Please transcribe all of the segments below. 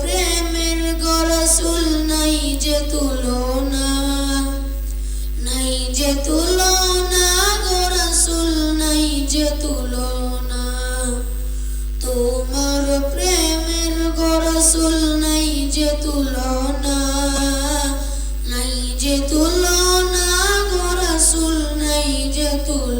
প্রেমের গরসুল নাই যে তুলনা, নাই যে তুলনা গরসুল নাই যে তুলনা। তোমার প্রেমের গরসুল নাই যে তুলনা, নাই যে তুলনা গরসুল নাই যে তুলনা।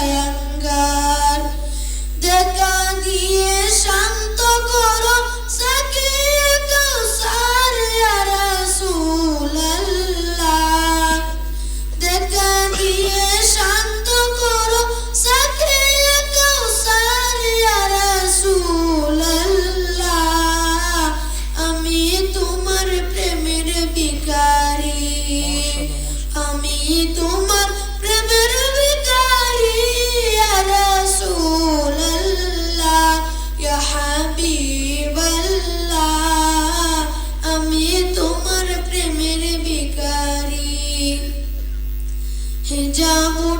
fire. হিজাবুটাও